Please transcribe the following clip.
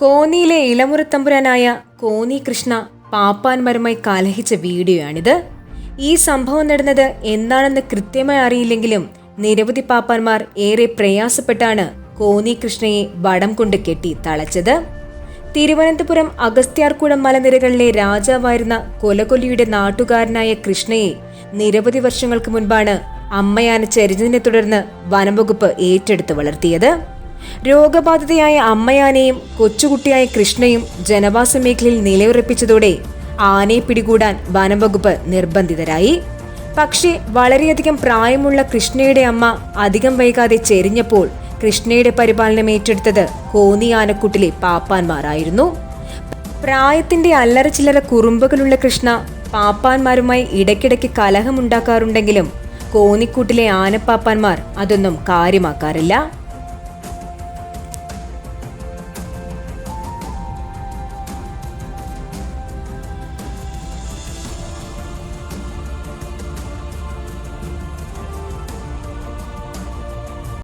കോന്നിയിലെ ഇളമുറത്തമ്പുരാനായ കോന്നി കൃഷ്ണ പാപ്പാന്മാരുമായി കലഹിച്ച വീഡിയോയാണിത്. ഈ സംഭവം നടന്നത് എന്താണെന്ന് കൃത്യമായി അറിയില്ലെങ്കിലും നിരവധി പാപ്പാന്മാർ ഏറെ പ്രയാസപ്പെട്ടാണ് കോന്നി കൃഷ്ണയെ വടം കൊണ്ട് കെട്ടി തളച്ചത്. തിരുവനന്തപുരം അഗസ്ത്യാർകൂടം മലനിരകളിലെ രാജാവായിരുന്ന കൊലകൊല്ലിയുടെ നാട്ടുകാരനായ കൃഷ്ണയെ നിരവധി വർഷങ്ങൾക്ക് മുൻപാണ് അമ്മയാന ചരിഞ്ഞതിനെ തുടർന്ന് വനംവകുപ്പ് ഏറ്റെടുത്ത് വളർത്തിയത്. രോഗബാധിതയായ അമ്മയാനയും കൊച്ചുകുട്ടിയായ കൃഷ്ണയും ജനവാസ മേഖലയിൽ നിലയുറപ്പിച്ചതോടെ ആനയെ പിടികൂടാൻ വനംവകുപ്പ് നിർബന്ധിതരായി. പക്ഷേ വളരെയധികം പ്രായമുള്ള കൃഷ്ണയുടെ അമ്മ അധികം വൈകാതെ ചെരിഞ്ഞപ്പോൾ കൃഷ്ണയുടെ പരിപാലനം ഏറ്റെടുത്തത് കോന്നി ആനക്കൂട്ടിലെ പാപ്പാന്മാരായിരുന്നു. പ്രായത്തിന്റെ അല്ലറ ചില്ലറ കുറുമ്പുകളുള്ള കൃഷ്ണ പാപ്പാന്മാരുമായി ഇടയ്ക്കിടയ്ക്ക് കലഹമുണ്ടാക്കാറുണ്ടെങ്കിലും കോന്നിക്കൂട്ടിലെ ആനപ്പാപ്പാന്മാർ അതൊന്നും കാര്യമാക്കാറില്ല.